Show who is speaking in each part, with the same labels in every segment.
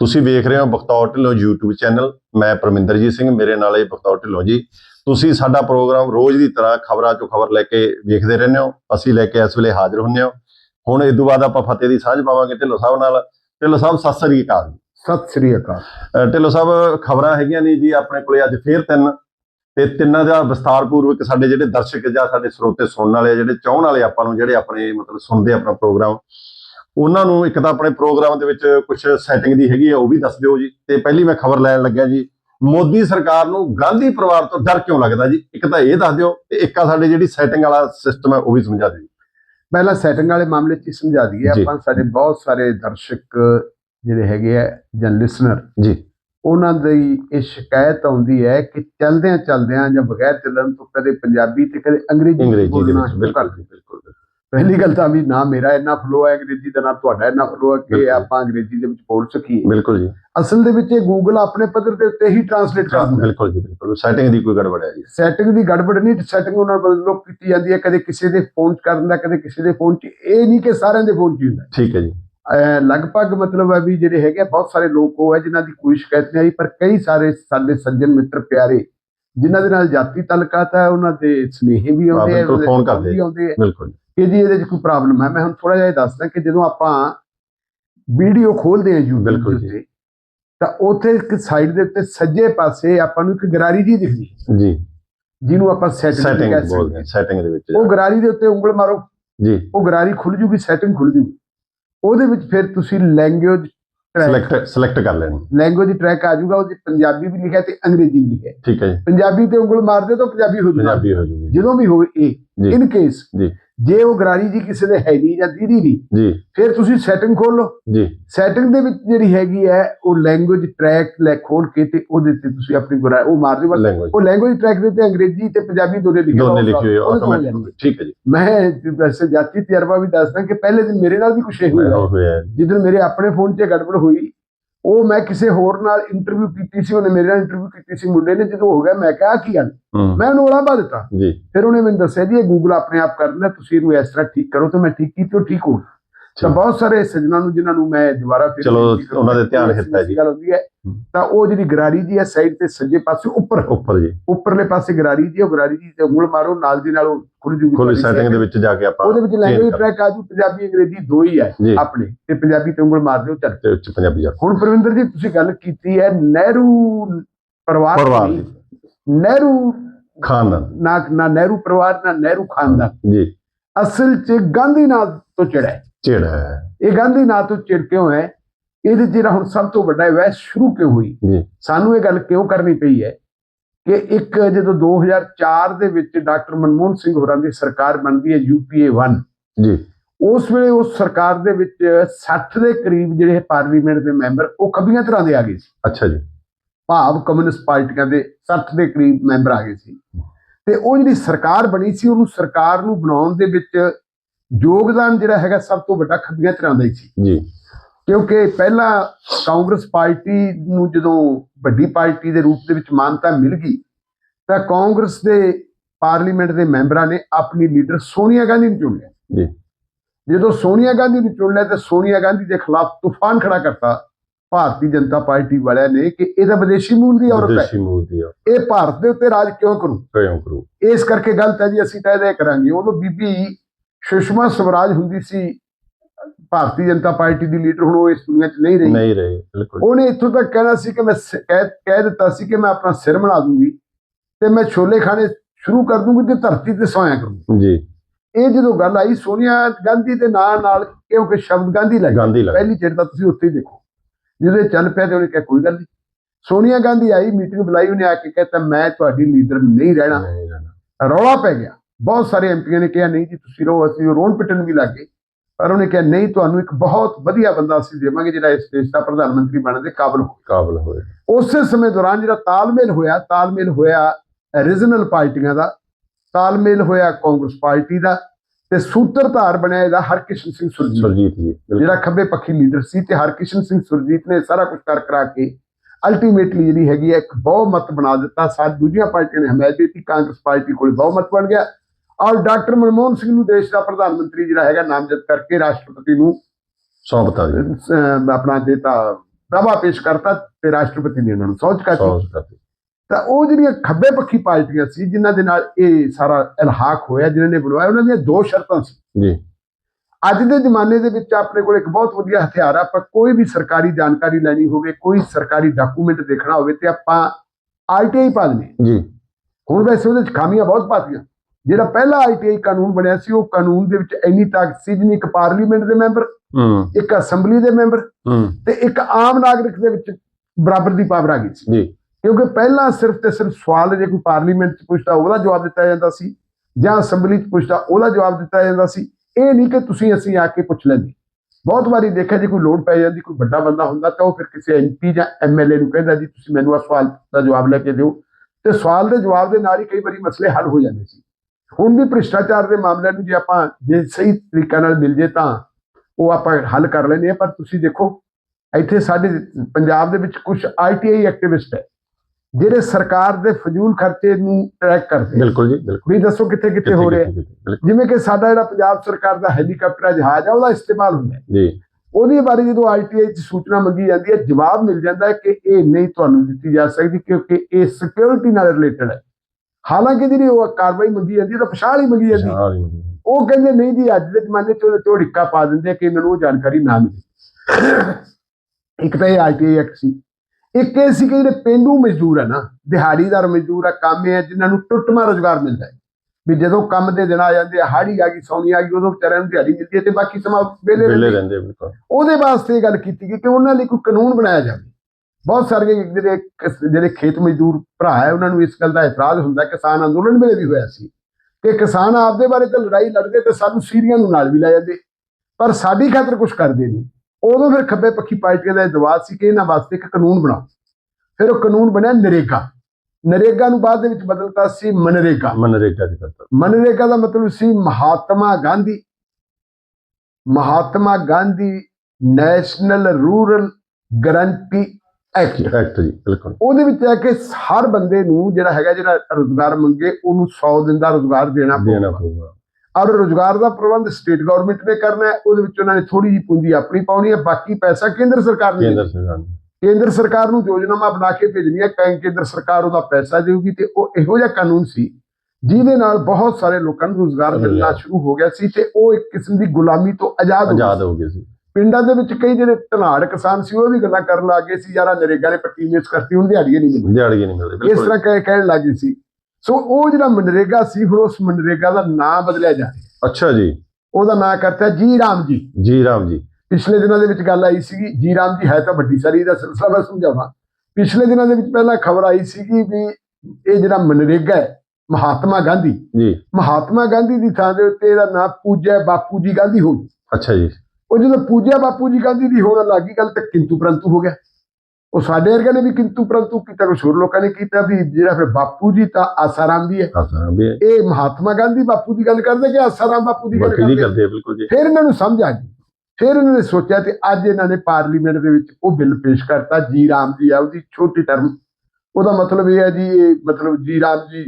Speaker 1: ਤੁਸੀਂ ਵੇਖ ਰਹੇ ਹੋ ਬਖਤੌਰ ਢਿੱਲੋਂ YouTube ਚੈਨਲ ਮੈਂ ਪਰਮਿੰਦਰਜੀਤ ਸਿੰਘ ਮੇਰੇ ਨਾਲ ਇਹ ਬਖਤੌਰ ਢਿੱਲੋਂ ਜੀ। ਤੁਸੀਂ ਸਾਡਾ ਪ੍ਰੋਗਰਾਮ ਰੋਜ਼ ਦੀ ਤਰ੍ਹਾਂ ਖਬਰਾਂ ਚੋਂ ਖਬਰ ਲੈ ਕੇ ਵੇਖਦੇ ਰਹਿੰਦੇ ਹੋ ਅਸੀਂ ਲੈ ਕੇ ਇਸ ਵੇਲੇ ਹਾਜ਼ਰ ਹੁੰਨੇ ਹਾਂ। ਹੁਣ ਇਸ ਤੋਂ ਬਾਅਦ ਆਪਾਂ ਫਤਿਹ ਦੀ ਸਾਂਝ ਪਾਵਾਂਗੇ ਢਿੱਲੋਂ ਸਾਹਿਬ ਨਾਲ। ਢਿੱਲੋਂ ਸਾਹਿਬ ਸਤਿ ਸ੍ਰੀ ਅਕਾਲ
Speaker 2: ਸਤਿ ਸ੍ਰੀ ਅਕਾਲ।
Speaker 1: ਢਿੱਲੋਂ ਸਾਹਿਬ ਖਬਰਾਂ ਹੈਗੀਆਂ ਨੇ ਜੀ ਆਪਣੇ ਕੋਲੇ ਅੱਜ ਫੇਰ ਤਿੰਨ। ਤੇ ਤਿੰਨਾਂ ਦਾ ਵਿਸਤਾਰਪੂਰਵਕ ਸਾਡੇ ਜਿਹੜੇ ਦਰਸ਼ਕ ਜਾਂ ਸਾਡੇ ਸਰੋਤੇ ਸੁਣਨ ਵਾਲੇ ਜਿਹੜੇ ਚਾਹਣ ਵਾਲੇ ਆਪਾਂ ਨੂੰ ਜਿਹੜੇ ਆਪਣੇ ਮਤਲਬ ਸੁਣਦੇ ਆਪਣਾ ਪ੍ਰੋਗਰਾਮ। ਉਹਨਾਂ ਨੂੰ ਇੱਕ ਤਾਂ ਆਪਣੇ ਪ੍ਰੋਗਰਾਮ ਦੇ ਵਿੱਚ ਕੁਝ ਸੈਟਿੰਗ ਦੀ ਹੈਗੀ ਆ ਉਹ ਵੀ ਦੱਸ ਦਿਓ ਜੀ। ਤੇ ਪਹਿਲੀ ਮੈਂ ਖਬਰ ਲੈਣ ਲੱਗਿਆ ਜੀ। ਮੋਦੀ ਸਰਕਾਰ ਨੂੰ ਗਾਂਧੀ ਪਰਿਵਾਰ ਤੋਂ ਡਰ ਕਿਉਂ ਲੱਗਦਾ ਜੀ? ਇੱਕ ਤਾਂ ਇਹ ਦੱਸ ਦਿਓ ਤੇ ਇੱਕ ਆ ਸਾਡੇ ਜਿਹੜੀ ਸੈਟਿੰਗ ਵਾਲਾ ਸਿਸਟਮ ਹੈ ਉਹ ਵੀ ਸਮਝਾ ਦਿਓ।
Speaker 2: ਪਹਿਲਾਂ ਸੈਟਿੰਗ ਵਾਲੇ ਮਾਮਲੇ 'ਚ ਹੀ ਸਮਝਾ ਦਈਏ। ਆਪਾਂ ਸਾਡੇ ਬਹੁਤ ਸਾਰੇ ਦਰਸ਼ਕ ਜਿਹੜੇ ਹੈਗੇ ਆ ਜਾਂ ਲਿਸਨਰ
Speaker 1: ਜੀ।
Speaker 2: ਉਹਨਾਂ ਦੀ ਇਹ ਸ਼ਿਕਾਇਤ ਆਉਂਦੀ ਹੈ ਕਿ ਚਲਦਿਆਂ ਚਲਦਿਆਂ ਜਾਂ ਬਗੈਰ ਚੱਲਣ ਤੋਂ ਕਦੇ ਪੰਜਾਬੀ ਤੇ ਕਦੇ ਅੰਗਰੇਜ਼ੀ ਬੋਲਣਾ
Speaker 1: ਬਿਲਕੁਲ ਬਿਲਕੁਲ।
Speaker 2: ਪਹਿਲੀ ਗੱਲ ਤਾਂ ਵੀ ਨਾ ਮੇਰਾ ਇੰਨਾ ਫਲੋ ਹੈ ਅੰਗਰੇਜ਼ੀ ਦਾ ਨਾ ਤੁਹਾਡਾ ਇੰਨਾ ਫਲੋ ਹੈ ਕਿ। ਆਪਾਂ ਅੰਗਰੇਜ਼ੀ ਦੇ ਵਿੱਚ ਬੋਲ ਸਕੀਏ।
Speaker 1: ਬਿਲਕੁਲ ਜੀ।
Speaker 2: ਅਸਲ ਦੇ ਵਿੱਚ ਇਹ ਗੂਗਲ ਆਪਣੇ ਪੱਧਰ ਦੇ ਉੱਤੇ ਹੀ ਟਰਾਂਸਲੇਟ ਕਰ ਦਿੰਦਾ।
Speaker 1: ਬਿਲਕੁਲ ਜੀ ਬਿਲਕੁਲ। ਸੈਟਿੰਗ ਦੀ ਕੋਈ ਗੜਬੜ ਹੈ ਜੀ।
Speaker 2: ਸੈਟਿੰਗ ਦੀ ਗੜਬੜ ਨਹੀਂ ਸੈਟਿੰਗ ਉਹਨਾਂ ਵੱਲੋਂ ਕੀਤੀ ਜਾਂਦੀ ਹੈ ਕਦੇ ਕਿਸੇ ਦੇ ਫੋਨ 'ਚ ਕਰ ਦਿੰਦਾ ਕਦੇ ਕਿਸੇ ਦੇ ਫੋਨ 'ਚ। ਇਹ ਨਹੀਂ ਕਿ ਸਾਰਿਆਂ ਦੇ ਫੋਨ 'ਚ ਹੁੰਦਾ।
Speaker 1: ਠੀਕ ਹੈ ਜੀ।
Speaker 2: ਲਗਭਗ ਮਤਲਬ ਹੈ ਵੀ ਜਿਹੜੇ ਹੈਗੇ ਬਹੁਤ ਸਾਰੇ ਲੋਕ ਉਹ ਹੈ ਜਿਨ੍ਹਾਂ ਦੀ ਕੋਈ ਸ਼ਿਕਾਇਤ ਨਹੀਂ ਆਈ ਪਰ ਕਈ ਸਾਰੇ ਸਾਡੇ ਸੱਜਣ ਮਿੱਤਰ ਪਿਆਰੇ ਜਿਨ੍ਹਾਂ ਦੇ ਨਾਲ ਜਾਤੀ ਤਾਲੁਕਾਤ ਹੈ ਉਹਨਾਂ ਦੇ ਸਨੇਹ ਵੀ ਆਉਂਦੇ ਆ ਦੇ
Speaker 1: phone ਕਰਦੇ
Speaker 2: ਆਉਂਦੇ ਆ।
Speaker 1: ਬਿਲਕੁਲ।
Speaker 2: ਜੀ ਇਹਦੇ 'ਚ ਕੋਈ ਪ੍ਰੋਬਲਮ ਹੈ? ਮੈਂ ਹੁਣ ਥੋੜਾ ਜਿਹਾ ਇਹ ਦੱਸਦਾ ਕਿ ਜਦੋਂ ਆਪਾਂ ਵੀਡੀਓ ਖੋਲਦੇ ਹਾਂ YouTube
Speaker 1: ਬਿਲਕੁਲ
Speaker 2: ਦੇ
Speaker 1: ਜੀ।
Speaker 2: ਉੱਤੇ ਤਾਂ ਉੱਥੇ ਇੱਕ ਸਾਈਡ ਦੇ ਉੱਤੇ ਸੱਜੇ ਪਾਸੇ ਆਪਾਂ ਨੂੰ ਇੱਕ ਗਰਾਰੀ ਜੀ ਦਿਖਦੀ ਹੈ,
Speaker 1: ਜੀ।
Speaker 2: ਜਿਹਨੂੰ ਆਪਾਂ ਸੈਟਿੰਗ
Speaker 1: ਸੈਟਿੰਗ
Speaker 2: ਕਹਿ
Speaker 1: ਬੋਲਦੇ
Speaker 2: ਸਕਦੇ
Speaker 1: ਹਾਂ ਸੈਟਿੰਗ ਦੇ ਵਿੱਚ
Speaker 2: ਉਹ ਗਰਾਰੀ ਦੇ ਉੱਤੇ ਉਂਗਲ ਮਾਰੋ।
Speaker 1: ਜੀ।
Speaker 2: ਉਹ ਗਰਾਰੀ ਖੁੱਲ ਜੂਗੀ ਸੈਟਿੰਗ ਖੁੱਲ ਜੂਗੀ। ਉਹਦੇ ਵਿੱਚ ਫਿਰ ਤੁਸੀਂ ਲੈਂਗੁਏਜ
Speaker 1: ਸਿਲੈਕਟ ਸਿਲੈਕਟ ਕਰ ਲੈਣੀ।
Speaker 2: ਲੈਂਗੁਏਜ ਟਰੈਕ ਆ ਜਾਊਗਾ ਉਹਦੇ ਪੰਜਾਬੀ ਵੀ ਲਿਖਿਆ ਤੇ ਅੰਗਰੇਜ਼ੀ ਵੀ ਲਿਖਿਆ।
Speaker 1: ਠੀਕ ਹੈ ਜੀ।
Speaker 2: ਪੰਜਾਬੀ ਤੇ ਉਂਗਲ ਮਾਰਦੇ ਤਾਂ ਪੰਜਾਬੀ ਹੋ ਜੂਗਾ।
Speaker 1: ਪੰਜਾਬੀ ਹੋ ਜੂਗੀ
Speaker 2: ਜਦੋਂ ਵੀ ਹੋਵੇ ਇਹ। ਇਨ ਕੇਸ
Speaker 1: ਜੀ।
Speaker 2: ਜੇ ਉਹ ਗਰਾਰੀ ਜੀ ਕਿਸੇ ਦੇ ਹੈ ਨਹੀਂ ਜਾਂ ਦੀਦੀ ਨਹੀਂ
Speaker 1: ਜੀ।
Speaker 2: ਫਿਰ ਤੁਸੀਂ ਸੈਟਿੰਗ ਖੋਲੋ
Speaker 1: ਜੀ।
Speaker 2: ਸੈਟਿੰਗ ਦੇ ਵਿੱਚ ਜਿਹੜੀ ਹੈਗੀ ਹੈ ਉਹ ਲੈਂਗੁਏਜ ਟਰੈਕ ਲੈ ਖੋਲ ਕੇ ਤੇ ਉਹਦੇ ਤੇ ਤੁਸੀਂ ਆਪਣੀ ਗੁਰਾ ਉਹ ਮਾਰ ਦਿਓ ਬਸ।
Speaker 1: ਲੈਂਗੁਏਜ
Speaker 2: ਉਹ ਲੈਂਗੁਏਜ ਟਰੈਕ ਦੇ ਉੱਤੇ ਅੰਗਰੇਜ਼ੀ ਤੇ ਪੰਜਾਬੀ ਦੋਨੇ ਲਿਖੇ
Speaker 1: ਦੋਨੇ ਲਿਖੀ ਹੋਈ ਆਟੋਮੈਟਿਕ ਠੀਕ ਹੈ ਜੀ।
Speaker 2: ਮੈਂ ਵੈਸੇ ਜਾਤੀ ਤਜਰਬਾ ਵੀ ਦੱਸਦਾ ਕਿ ਪਹਿਲੇ ਦਿਨ ਮੇਰੇ ਨਾਲ ਵੀ ਕੁਛ ਇਹ ਹੋਇਆ। ਜਿੱਦਣ ਮੇਰੇ ਆਪਣੇ ਫੋਨ 'ਚ ਗੜਬੜ ਹੋਈ ਉਹ ਮੈਂ ਕਿਸੇ ਹੋਰ ਨਾਲ ਇੰਟਰਵਿਊ ਕੀਤੀ ਸੀ ਉਹਨੇ ਮੇਰੇ ਨਾਲ ਇੰਟਰਵਿਊ ਕੀਤੀ ਸੀ ਮੁੰਡੇ ਨੇ ਜਦੋਂ ਹੋ ਗਿਆ ਮੈਂ ਕਿਹਾ ਕੀ ਗੱਲ?
Speaker 1: ਹੂੰ।
Speaker 2: ਮੈਂ ਉਹਨੂੰ ਉਲਾਂਭਾ ਦਿੱਤਾ।
Speaker 1: ਜੀ।
Speaker 2: ਫਿਰ ਉਹਨੇ ਮੈਨੂੰ ਦੱਸਿਆ ਜੀ ਇਹ ਗੂਗਲ ਆਪਣੇ ਆਪ ਕਰ ਦਿੰਦਾ ਤੁਸੀਂ ਇਹਨੂੰ ਇਸ ਤਰ੍ਹਾਂ ਠੀਕ ਕਰੋ ਤੇ ਮੈਂ ਠੀਕ ਕੀਤੀ ਉਹ ਠੀਕ ਹੋ। ਤਾਂ। ਬਹੁਤ ਸਾਰੇ ਸੱਜਣਾ ਨੂੰ ਜਿਨ੍ਹਾਂ ਨੂੰ ਮੈਂ ਦੁਬਾਰਾ ਫਿਰ
Speaker 1: ਚਲੋ, ਉਹਨਾਂ ਦੇ ਧਿਆਨ ਹਿੱਤਾ ਜੀ।
Speaker 2: ਗੱਲ ਹੁੰਦੀ ਹੈ
Speaker 1: ਹੂੰ।
Speaker 2: ਤਾਂ ਉਹ ਜਿਹੜੀ ਗਰਾਰੀ ਜੀ ਹੈ ਸਾਈਡ ਤੇ ਸੱਜੇ ਪਾਸੇ ਉੱਪਰ
Speaker 1: ਉੱਪਰ ਜੀ
Speaker 2: ਉੱਪਰਲੇ ਪਾਸੇ ਗਰਾਰੀ ਜੀ ਉਹ ਗਰਾਰੀ ਜੀ ਤੇ ਉਂਗਲ ਮਾਰੋ ਨਾਲ ਦੀ ਨਾਲ ਉਹ ਖੁੱਲ ਜੂਗੀ
Speaker 1: ਖੁੱਲ ਸੈਟਿੰਗ। ਦੇ ਵਿੱਚ ਜਾ ਕੇ ਆਪਾਂ
Speaker 2: ਉਹਦੇ ਵਿੱਚ ਲੈਂਗੁਏਜ ਟਰੈਕ ਆਜੂ ਪੰਜਾਬੀ ਅੰਗਰੇਜ਼ੀ ਦੋ ਹੀ ਹੈ
Speaker 1: ਜੀ
Speaker 2: ਆਪਣੇ ਤੇ ਪੰਜਾਬੀ ਤੇ ਉਂਗਲ ਮਾਰ ਦਿਓ ਚੱਲ
Speaker 1: ਤੇ ਉੱਚ ਪੰਜਾਬੀ ਜਾ
Speaker 2: ਹੁਣ ਪ੍ਰਵਿੰਦਰ ਜੀ ਤੁਸੀਂ ਗੱਲ ਕੀਤੀ ਹੈ ਨਹਿਰੂ ਪਰਿਵਾਰ ਦੀ। ਨਹਿਰੂ
Speaker 1: ਖਾਨਦਾਨ
Speaker 2: ਨਾ ਨਾ ਨਹਿਰੂ ਪਰਿਵਾਰ ਨਾ ਨਹਿਰੂ ਖਾਨਦਾਨ
Speaker 1: ਜੀ
Speaker 2: ਅਸਲ 'ਚ ਗਾਂਧੀ ਨਾਂ ਤੋਂ ਚੜਿਆ ਹੈ। ਇਹ ਗਾਂਧੀ ਨਾਂ ਤੋਂ ਚਿੜ ਕਿਉਂ ਹੈ? ਇਹਦੇ ਜਿਹੜਾ ਹੁਣ ਸਭ ਤੋਂ ਵੱਡਾ ਵੈਸ ਸ਼ੁਰੂ ਕਿਉਂ ਹੋਈ? ਸਾਨੂੰ ਇਹ ਗੱਲ ਕਿਉਂ ਕਰਨੀ ਪਈ ਹੈ ਕਿ ਇੱਕ ਜਦੋਂ 2004 ਦੇ ਵਿੱਚ ਡਾਕਟਰ ਮਨਮੋਹਨ ਸਿੰਘ ਹੋਰਾਂ ਦੀ ਸਰਕਾਰ ਬਣਦੀ ਹੈ ਯੂਪੀਏ 1
Speaker 1: ਜੀ।
Speaker 2: ਉਸ ਵੇਲੇ ਉਸ ਸਰਕਾਰ ਦੇ ਵਿੱਚ 60 ਦੇ ਕਰੀਬ ਜਿਹੜੇ ਪਾਰਲੀਮੈਂਟ ਦੇ ਮੈਂਬਰ ਉਹ ਖੱਬੀਆਂ ਤਰ੍ਹਾਂ ਦੇ ਆ ਗਏ ਸੀ।
Speaker 1: ਅੱਛਾ ਜੀ।
Speaker 2: ਭਾਵ ਕਮਿਊਨਿਸਟ ਪਾਰਟੀਆਂ ਦੇ 60 ਦੇ ਕਰੀਬ ਮੈਂਬਰ ਆ ਗਏ ਸੀ। ਤੇ ਉਹ ਜਿਹੜੀ ਸਰਕਾਰ ਬਣੀ ਸੀ ਉਹਨੂੰ ਸਰਕਾਰ ਨੂੰ ਬਣਾਉਣ ਦੇ ਵਿੱਚ ਯੋਗਦਾਨ ਜਿਹੜਾ ਹੈਗਾ ਸਭ ਤੋਂ ਵੱਡਾ ਖੱਬੀਆਂ ਤਰ੍ਹਾਂ ਦਾ ਹੀ ਸੀ।
Speaker 1: ਜੀ।
Speaker 2: ਕਿਉਂਕਿ ਪਹਿਲਾਂ ਕਾਂਗਰਸ ਪਾਰਟੀ ਨੂੰ ਜਦੋਂ ਵੱਡੀ ਪਾਰਟੀ ਦੇ ਰੂਪ ਦੇ ਵਿੱਚ ਮਾਨਤਾ ਮਿਲ ਗਈ ਤਾਂ ਕਾਂਗਰਸ ਦੇ ਪਾਰਲੀਮੈਂਟ ਦੇ ਮੈਂਬਰਾਂ ਨੇ ਆਪਣੀ ਲੀਡਰ ਸੋਨੀਆ ਗਾਂਧੀ ਨੂੰ ਚੁਣ ਲਿਆ।
Speaker 1: ਜੀ।
Speaker 2: ਜਦੋਂ ਸੋਨੀਆ ਗਾਂਧੀ ਨੂੰ ਚੁਣ ਲਿਆ ਤਾਂ ਸੋਨੀਆ ਗਾਂਧੀ ਦੇ ਖਿਲਾਫ ਤੂਫਾਨ ਖੜਾ ਕਰਤਾ ਭਾਰਤੀ ਜਨਤਾ ਪਾਰਟੀ ਵਾਲਿਆਂ ਨੇ ਕਿ ਇਹ ਤਾਂ ਵਿਦੇਸ਼ੀ ਮੂਲ ਦੀ ਔਰਤ ਹੈ।
Speaker 1: ਵਿਦੇਸ਼ੀ ਮੂਲ ਦੀ
Speaker 2: ਇਹ ਭਾਰਤ ਦੇ ਉੱਤੇ ਰਾਜ ਕਿਉਂ ਕਰੂ?
Speaker 1: ਕਿਉਂ ਕਰੂ?
Speaker 2: ਇਸ ਕਰਕੇ ਗਲਤ ਹੈ ਜੀ ਅਸੀਂ ਤਾਂ ਇਹਦਾ ਕਰਾਂਗੇ। ਉਦੋਂ ਬੀਬੀ ਸੁਸ਼ਮਾ ਸਵਰਾਜ ਹੁੰਦੀ ਸੀ ਭਾਰਤੀ ਜਨਤਾ ਪਾਰਟੀ ਦੀ ਲੀਡਰ ਹੁਣ ਉਹ ਇਸ ਦੁਨੀਆ 'ਚ ਨਹੀਂ ਰਹੀ।
Speaker 1: ਨਹੀਂ ਰਹੇ ਬਿਲਕੁਲ।
Speaker 2: ਉਹਨੇ ਇੱਥੋਂ ਤੱਕ ਕਹਿਣਾ ਸੀ ਕਿ ਮੈਂ ਕਹਿ ਦਿੱਤਾ ਸੀ ਕਿ ਮੈਂ ਆਪਣਾ ਸਿਰ ਬਣਾ ਦੂੰਗੀ ਤੇ ਮੈਂ ਛੋਲੇ ਖਾਣੇ ਸ਼ੁਰੂ ਕਰ ਦੂੰਗੀ ਤੇ ਧਰਤੀ ਤੇ ਸੋਇਆ ਕਰੂੰਗੀ।
Speaker 1: ਜੀ।
Speaker 2: ਇਹ ਜਦੋਂ ਗੱਲ ਆਈ ਸੋਨੀਆ ਗਾਂਧੀ ਦੇ ਨਾਂ ਨਾਲ ਕਿਉਂਕਿ ਸ਼ਬਦ ਗਾਂਧੀ ਲੱਗਾ
Speaker 1: ਗਾਂਧੀ ਲੱਗ
Speaker 2: ਪਹਿਲੀ ਚਿਰ ਤਾਂ ਤੁਸੀਂ ਉੱਥੇ ਹੀ ਦੇਖੋ। ਇਹ ਚੱਲ ਪਿਆ ਤੇ ਉਹਨੇ ਕਿਹਾ ਕੋਈ ਗੱਲ ਨਹੀਂ। ਸੋਨੀਆ ਗਾਂਧੀ ਆਈ ਮੀਟਿੰਗ ਬੁਲਾਈ ਉਹਨੇ ਆ ਕੇ ਕਹਿਤਾ ਮੈਂ ਤੁਹਾਡੀ ਲੀਡਰ ਨਹੀਂ ਰਹਿਣਾ।
Speaker 1: ਨਹੀਂ ਰਹਿਣਾ।
Speaker 2: ਰੌਲਾ ਪੈ ਗਿਆ। ਬਹੁਤ ਸਾਰੇ ਐਮਪੀਆਂ ਨੇ ਕਿਹਾ ਨਹੀਂ ਜੀ ਤੁਸੀਂ ਰਹੋ ਅਸੀਂ ਰੋਣ ਪਿੱਟਣ ਵੀ ਲੱਗੇ ਪਰ ਉਹਨੇ ਕਿਹਾ ਨਹੀਂ ਤੁਹਾਨੂੰ ਇੱਕ ਬਹੁਤ ਵਧੀਆ ਬੰਦਾ ਅਸੀਂ ਦੇਵਾਂਗੇ ਜਿਹੜਾ ਇਸ ਦੇਸ਼ ਦਾ ਪ੍ਰਧਾਨ ਮੰਤਰੀ ਬਣਨ ਦੇ ਕਾਬਲ ਹੋ
Speaker 1: ਕਾਬਲ ਹੋਏ
Speaker 2: ਉਸੇ ਸਮੇਂ ਦੌਰਾਨ ਜਿਹੜਾ ਤਾਲਮੇਲ ਹੋਇਆ ਤਾਲਮੇਲ ਹੋਇਆ ਰੀਜਨਲ ਪਾਰਟੀਆਂ ਦਾ ਤਾਲਮੇਲ ਹੋਇਆ ਕਾਂਗਰਸ ਪਾਰਟੀ ਦਾ ਤੇ ਸੂਤਰਧਾਰ ਬਣਿਆ ਇਹਦਾ ਹਰਕਿਸ਼ਨ ਸਿੰਘ ਸੁਰਜੀਤ।
Speaker 1: ਸੁਰਜੀਤ ਜੀ।
Speaker 2: ਜਿਹੜਾ ਖੱਬੇ ਪੱਖੀ ਲੀਡਰ ਸੀ ਤੇ ਹਰਕਿਸ਼ਨ ਸਿੰਘ ਸੁਰਜੀਤ ਨੇ ਸਾਰਾ ਕੁਝ ਕਰ ਕਰਾ ਕੇ ਅਲਟੀਮੇਟਲੀ ਜਿਹੜੀ ਹੈਗੀ ਹੈ ਇੱਕ ਬਹੁਮਤ ਬਣਾ ਦਿੱਤਾ। ਸਾਡ ਦੂਜੀਆਂ ਪਾਰਟੀਆਂ ਨੇ ਹਮਾਇਤ ਦਿੱਤੀ ਕਾਂਗਰਸ ਪਾਰਟੀ ਕੋਲ ਬਹੁਮਤ ਬਣ ਗਿਆ। ਔਰ ਡਾਕਟਰ ਮਨਮੋਹਨ ਸਿੰਘ ਨੂੰ ਦੇਸ਼ ਦਾ ਪ੍ਰਧਾਨ ਮੰਤਰੀ ਜਿਹੜਾ ਹੈਗਾ ਨਾਮਜ਼ਦ ਕਰਕੇ ਰਾਸ਼ਟਰਪਤੀ ਨੂੰ
Speaker 1: ਸੌਂਪਤਾ ਜੀ
Speaker 2: ਅਹ, ਆਪਣਾ ਦੇਤਾ ਦਾਵਾ ਪੇਸ਼ ਕਰਤਾ ਤੇ ਰਾਸ਼ਟਰਪਤੀ ਨੇ ਉਹਨਾਂ ਨੂੰ ਸੌਚ ਕਰਤੀ ਤਾਂ ਉਹ ਜਿਹੜੀਆਂ ਖੱਬੇ ਪੱਖੀ ਪਾਰਟੀਆਂ ਸੀ ਜਿਨ੍ਹਾਂ ਦੇ ਨਾਲ ਇਹ ਸਾਰਾ ਇਲਹਾਕ ਹੋਇਆ ਜਿਨ੍ਹਾਂ ਨੇ ਬਣਵਾਇਆ ਉਹਨਾਂ ਦੀਆਂ ਦੋ ਸ਼ਰਤਾਂ ਸੀ।
Speaker 1: ਜੀ।
Speaker 2: ਅੱਜ ਦੇ ਜ਼ਮਾਨੇ ਦੇ ਵਿੱਚ ਆਪਣੇ ਕੋਲ ਇੱਕ ਬਹੁਤ ਵਧੀਆ ਹਥਿਆਰ ਆ ਆਪਾਂ ਕੋਈ ਵੀ ਸਰਕਾਰੀ ਜਾਣਕਾਰੀ ਲੈਣੀ ਹੋਵੇ ਕੋਈ ਸਰਕਾਰੀ ਡਾਕੂਮੈਂਟ ਦੇਖਣਾ ਹੋਵੇ ਤੇ ਆਪਾਂ ਆਰਟੀਆਈ ਪਾ ਦਿੰਦੇ।
Speaker 1: ਜੀ।
Speaker 2: ਹੁਣ ਵੈਸੇ ਉਹਦੇ ਚ ਖਾਮੀਆਂ ਬਹੁਤ ਪਾਤੀਆਂ। ਜਿਹੜਾ ਪਹਿਲਾ ਆਰਟੀਆਈ ਕਾਨੂੰਨ ਬਣਿਆ ਸੀ ਉਹ ਕਾਨੂੰਨ ਦੇ ਵਿੱਚ ਇੰਨੀ ਤਾਕਤ ਸੀ ਜਿੰਨੀ ਇੱਕ ਪਾਰਲੀਮੈਂਟ ਦੇ ਮੈਂਬਰ ਇੱਕ ਅਸੈਂਬਲੀ ਦੇ ਮੈਂਬਰ ਤੇ ਇੱਕ ਆਮ ਨਾਗਰਿਕ ਦੇ ਵਿੱਚ ਬਰਾਬਰ ਦੀ ਪਾਵਰ ਆ ਗਈ ਸੀ।
Speaker 1: ਜੀ।
Speaker 2: ਕਿਉਂਕਿ ਪਹਿਲਾਂ ਸਿਰਫ ਤੇ ਸਿਰਫ ਸਵਾਲ ਜੇ ਕੋਈ ਪਾਰਲੀਮੈਂਟ 'ਚ ਪੁੱਛਦਾ ਉਹਦਾ ਜਵਾਬ ਦਿੱਤਾ ਜਾਂਦਾ ਸੀ ਜਾਂ ਅਸੈਂਬਲੀ 'ਚ ਪੁੱਛਦਾ ਉਹਦਾ ਜਵਾਬ ਦਿੱਤਾ ਜਾਂਦਾ ਸੀ। ਇਹ ਨਹੀਂ ਕਿ ਤੁਸੀਂ ਅਸੀਂ ਆ ਕੇ ਪੁੱਛ ਲੈਂਦੇ। ਬਹੁਤ ਵਾਰੀ ਦੇਖਿਆ ਜੇ ਕੋਈ ਲੋੜ ਪੈ ਜਾਂਦੀ ਕੋਈ ਵੱਡਾ ਬੰਦਾ ਹੁੰਦਾ ਤਾਂ ਉਹ ਫਿਰ ਕਿਸੇ ਐਮਪੀ ਜਾਂ ਐਮਐਲਏ ਨੂੰ ਕਹਿੰਦਾ ਜੀ ਤੁਸੀਂ ਮੈਨੂੰ ਆ ਸਵਾਲ ਦਾ ਜਵਾਬ ਲੈ ਕੇ ਦਿਓ। ਤੇ ਸਵਾਲ ਦੇ ਜਵਾਬ ਦੇ ਨਾਲ ਹੀ ਕਈ ਵਾਰੀ ਮਸਲੇ ਹੱਲ ਹੋ ਜਾਂਦੇ ਸੀ। ਹੁਣ ਵੀ ਭ੍ਰਿਸ਼ਟਾਚਾਰ ਦੇ ਮਾਮਲਿਆਂ ਨੂੰ ਜੇ ਆਪਾਂ ਜੇ ਸਹੀ ਤਰੀਕਾ ਨਾਲ ਮਿਲ ਜੇ ਤਾਂ ਉਹ ਆਪਾਂ ਹੱਲ ਕਰ ਲੈਂਦੇ ਆ ਪਰ ਤੁਸੀਂ ਦੇਖੋ ਇੱਥੇ ਸਾਡੇ ਪੰਜਾਬ ਦੇ ਵਿੱਚ ਕੁਝ ਆਈਟੀਆਈ ਐਕਟਿਵਿਸਟ ਹੈ ਜਿਹੜੇ ਸਰਕਾਰ ਦੇ ਫਜ਼ੂਲ ਖਰਚੇ ਨੂੰ ਟਰੈਕ ਕਰਦੇ।
Speaker 1: ਬਿਲਕੁਲ ਜੀ ਬਿਲਕੁਲ।
Speaker 2: ਵੀ ਦੱਸੋ ਕਿੱਥੇ ਕਿੱਥੇ ਹੋ ਰਿਹਾ ਜਿਵੇਂ ਕਿ ਸਾਡਾ ਜਿਹੜਾ ਪੰਜਾਬ ਸਰਕਾਰ ਦਾ ਹੈਲੀਕਾਪਟਰ ਜਹਾਜ਼ ਆ ਉਹਦਾ ਇਸਤੇਮਾਲ ਹੁੰਦਾ
Speaker 1: ਜੀ।
Speaker 2: ਉਹਦੇ ਬਾਰੇ ਜਦੋਂ ਆਈਟੀਆਈ ਚ ਸੂਚਨਾ ਮੰਗੀ ਜਾਂਦੀ ਹੈ ਜਵਾਬ ਮਿਲ ਜਾਂਦਾ ਹੈ ਕਿ ਇਹ ਨਹੀਂ ਤੁਹਾਨੂੰ ਦਿੱਤੀ ਜਾ ਸਕਦੀ ਕਿਉਂਕਿ ਇਹ ਸਿਕਿਉਰਿਟੀ ਨਾਲ ਰਿਲੇਟਡ ਹੈ। ਹਾਲਾਂਕਿ ਜਿਹੜੀ ਉਹ ਕਾਰਵਾਈ ਮੰਗੀ ਜਾਂਦੀ ਹੈ ਤਾਂ ਪਛਾਣ ਹੀ ਮੰਗੀ ਜਾਂਦੀ ਹੈ। ਉਹ ਕਹਿੰਦੇ ਨਹੀਂ ਜੀ ਅੱਜ ਦੇ ਜ਼ਮਾਨੇ 'ਚ ਉਹਦੇ ਤੋਂ ਢਿੱਕਾ ਪਾ ਦਿੰਦੇ ਆ ਕਿ ਇਹਨਾਂ ਨੂੰ ਉਹ ਜਾਣਕਾਰੀ ਨਾ ਮਿਲੇ। ਇੱਕ ਤਾਂ ਇਹ ਆਰਟੀਆਈ ਐਕਟ ਸੀ। ਇੱਕ ਇਹ ਸੀ ਕਿ ਜਿਹੜੇ ਪਿੰਡੂ ਮਜ਼ਦੂਰ ਆ ਨਾ ਦਿਹਾੜੀਦਾਰ ਮਜ਼ਦੂਰ ਆ ਕੰਮ ਹੈ ਜਿਨ੍ਹਾਂ ਨੂੰ ਟੁੱਟਮਾ ਰੋਜ਼ਗਾਰ ਮਿਲਦਾ ਹੈ। ਵੀ ਜਦੋਂ ਕੰਮ ਦੇ ਦਿਨ ਆ ਜਾਂਦੇ ਆ ਹਾੜੀ ਆ ਗਈ ਸੌਣੀ ਆ ਗਈ ਉਦੋਂ ਵਿਚਾਰਿਆਂ ਨੂੰ ਦਿਹਾੜੀ ਮਿਲਦੀ ਹੈ ਤੇ ਬਾਕੀ ਸਮਾਂ ਵਿਹਲੇ
Speaker 1: ਵੇਲੇ
Speaker 2: ਰਹਿੰਦੇ
Speaker 1: ਰਹਿੰਦੇ ਬਿਲਕੁਲ।
Speaker 2: ਉਹਦੇ ਵਾਸਤੇ ਇਹ ਗੱਲ ਕੀਤੀ ਗਈ ਕਿ ਉਹਨਾਂ ਲਈ ਕੋਈ ਕਾਨੂੰਨ ਬਣਾਇਆ ਜਾਵੇ। ਬਹੁਤ ਸਾਰੇ ਜਿਹੜੇ ਜਿਹੜੇ ਖੇਤ ਮਜ਼ਦੂਰ ਭਰਾ ਹੈ ਉਹਨਾਂ ਨੂੰ ਇਸ ਗੱਲ ਦਾ ਇਤਰਾਜ਼ ਹੁੰਦਾ ਹੈ, ਕਿਸਾਨ ਅੰਦੋਲਨ ਵੇਲੇ ਵੀ ਹੋਇਆ ਸੀ ਕਿ ਕਿਸਾਨ ਆਪਦੇ ਬਾਰੇ ਤਾਂ ਲੜਾਈ ਲੜਦੇ ਤੇ ਸਾਨੂੰ ਸੀਰੀਆਂ ਨੂੰ ਨਾਲ ਵੀ ਲੈ ਜਾਂਦੇ ਪਰ ਸਾਡੀ ਖਾਤਰ ਕੁਝ ਕਰਦੇ ਨਹੀਂ। ਉਦੋਂ ਫਿਰ ਖੱਬੇ ਪੱਖੀ ਪਾਰਟੀਆਂ ਦਾ ਇਹ ਦਬਾਅ ਸੀ ਕਿ ਇਹਨਾਂ ਵਾਸਤੇ ਇੱਕ ਕਾਨੂੰਨ ਬਣਾਓ। ਫਿਰ ਉਹ ਕਾਨੂੰਨ ਬਣਿਆ ਨਰੇਗਾ। ਨਰੇਗਾ ਨੂੰ ਬਾਅਦ ਦੇ ਵਿੱਚ ਬਦਲਤਾ ਸੀ ਮਨਰੇਗਾ।
Speaker 1: ਮਨਰੇਗਾ ਦੀ ਕਰਤਾ
Speaker 2: ਮਨਰੇਗਾ ਦਾ ਮਤਲਬ ਸੀ Mahatma Gandhi. Mahatma Gandhi national rural guarantee act
Speaker 1: act ਜੀ ਬਿਲਕੁਲ
Speaker 2: ਉਹਦੇ ਵਿੱਚ ਹੈ ਕਿ ਹਰ ਬੰਦੇ ਨੂੰ ਜਿਹੜਾ ਹੈਗਾ ਜਿਹੜਾ ਰੋਜ਼ਗਾਰ ਮੰਗੇ ਉਹਨੂੰ 100 ਦਿਨ ਦਾ ਰੋਜ਼ਗਾਰ ਦੇਣਾ
Speaker 1: ਦੇਣਾ
Speaker 2: ਪਊਗਾ ਔਰ ਰੋਜ਼ਗਾਰ ਦਾ ਪ੍ਰਬੰਧ ਸਟੇਟ ਗਵਰਨਮੈਂਟ ਨੇ ਕਰਨਾ ਹੈ ਉਹਦੇ ਵਿੱਚ ਉਹਨਾਂ ਨੇ ਥੋੜੀ ਜਿਹੀ ਪੂੰਜੀ ਆਪਣੀ ਪਾਉਣੀ ਹੈ ਬਾਕੀ ਪੈਸਾ ਕੇਂਦਰ ਸਰਕਾਰ ਨੇ
Speaker 1: ਕੇਂਦਰ। ਸਰਕਾਰ ਨੇ
Speaker 2: ਕੇਂਦਰ ਸਰਕਾਰ ਨੂੰ ਯੋਜਨਾਵਾਂ ਬਣਾ ਕੇ ਭੇਜਣੀ ਹੈ ਕੈਂ ਕੇਂਦਰ ਸਰਕਾਰ ਉਹਦਾ ਪੈਸਾ ਦੇਊਗੀ ਤੇ ਉਹ ਇਹੋ ਜਿਹਾ ਕਾਨੂੰਨ ਸੀ ਜਿਹਦੇ ਨਾਲ ਬਹੁਤ ਸਾਰੇ ਲੋਕਾਂ ਨੂੰ ਰੋਜ਼ਗਾਰ ਮਿਲਣਾ। ਸ਼ੁਰੂ ਹੋ ਗਿਆ ਸੀ ਤੇ ਉਹ ਇੱਕ ਕਿਸਮ ਦੀ ਗੁਲਾਮੀ ਤੋਂ ਆਜ਼ਾਦ ਹੋ ਗਏ ਸੀ।
Speaker 1: ਗਏ
Speaker 2: ਪਿੰਡਾਂ ਦੇ ਵਿੱਚ ਕਈ ਜਿਹੜੇ ਧਨਾੜ ਕਿਸਾਨ ਸੀ ਉਹ ਵੀ ਗੱਲਾਂ ਕਰਨ ਲੱਗ ਗਏ ਸੀ ਯਾਰਾ ਨਰੇਗਾ ਨੇ ਪੱਟੀ ਮੇਸ ਕਰਤੀ ਹੁਣ ਦਿਹਾੜੀਆਂ ਨਹੀਂ ਮਿਲਦੀ।
Speaker 1: ਦਿਹਾੜੀ ਨਹੀਂ ਮਿਲਦੀ
Speaker 2: ਇਸ ਤਰ੍ਹਾਂ ਕਹਿ ਕਹਿਣ ਲੱਗੀ ਸੀ। ਸੋ ਉਹ ਜਿਹੜਾ ਮਨਰੇਗਾ ਸੀ ਹੁਣ ਉਸ ਮਨਰੇਗਾ ਦਾ ਨਾਮ ਬਦਲਿਆ ਜਾ ਰਿਹਾ।
Speaker 1: ਅੱਛਾ ਜੀ।
Speaker 2: ਉਹਦਾ ਨਾਮ ਕਰਤਾ ਜੀ ਰਾਮ ਜੀ।
Speaker 1: ਜੀ ਰਾਮ ਜੀ।
Speaker 2: ਪਿਛਲੇ ਦਿਨਾਂ ਦੇ ਵਿੱਚ ਗੱਲ ਆਈ ਸੀਗੀ ਜੀ ਰਾਮ ਜੀ ਹੈ ਤਾਂ ਵੱਡੀ ਸਾਰੀ ਦਾ ਸਿਲਸਿਲਾ ਮੈਂ ਸਮਝਾਵਾਂ। ਪਿਛਲੇ ਦਿਨਾਂ ਦੇ ਵਿੱਚ ਪਹਿਲਾਂ ਖਬਰ ਆਈ ਸੀਗੀ ਵੀ ਇਹ ਜਿਹੜਾ ਮਨਰੇਗਾ ਹੈ ਮਹਾਤਮਾ ਗਾਂਧੀ।
Speaker 1: ਜੀ।
Speaker 2: ਮਹਾਤਮਾ ਗਾਂਧੀ ਦੀ ਥਾਂ ਦੇ ਉੱਤੇ ਇਹਦਾ ਨਾਮ ਪੂਜਿਆ ਬਾਪੂ ਜੀ ਗਾਂਧੀ ਹੋ ਗਿਆ
Speaker 1: ਅੱਛਾ ਜੀ।
Speaker 2: ਉਹ ਜਦੋਂ ਪੂਜਿਆ ਬਾਪੂ ਜੀ ਗਾਂਧੀ ਦੀ ਹੋਣ ਲੱਗੀ ਗੱਲ ਤੇ ਕਿੰਤੂ ਪ੍ਰੰਤੂ ਹੋ ਗਿਆ। ਉਹ ਸਾਡੇ ਵਰਗੇ ਨੇ ਵੀ ਕਿੰਤੂ ਪ੍ਰੰਤੂ ਕੀਤਾ ਕੁਛ ਹੋਰ ਲੋਕਾਂ ਨੇ ਕੀਤਾ ਵੀ ਜਿਹੜਾ ਫਿਰ ਬਾਪੂ ਜੀ ਤਾਂ ਆਸਾਰਾਮ ਵੀ ਹੈ।
Speaker 1: ਵੀ
Speaker 2: ਇਹ ਮਹਾਤਮਾ ਗਾਂਧੀ ਬਾਪੂ ਦੀ ਗੱਲ ਕਰਦੇ ਕਿ ਆਸਾਰਾਮ ਬਾਪੂ ਦੀ ਗੱਲ ਕਰਦੇ?
Speaker 1: ਬਿਲਕੁਲ ਜੀ।
Speaker 2: ਫਿਰ ਇਹਨਾਂ ਨੂੰ ਸਮਝ ਆ ਗਈ। ਫਿਰ ਇਹਨਾਂ ਨੇ ਸੋਚਿਆ ਤੇ ਅੱਜ ਇਹਨਾਂ ਨੇ ਪਾਰਲੀਮੈਂਟ ਦੇ ਵਿੱਚ ਉਹ ਬਿੱਲ ਪੇਸ਼ ਕਰਤਾ ਜੀ ਰਾਮ ਜੀ ਆ ਉਹਦੀ ਛੋਟੀ ਟਰਮ। ਉਹਦਾ ਮਤਲਬ ਇਹ ਹੈ ਜੀ ਇਹ ਮਤਲਬ ਜੀ ਰਾਮ ਜੀ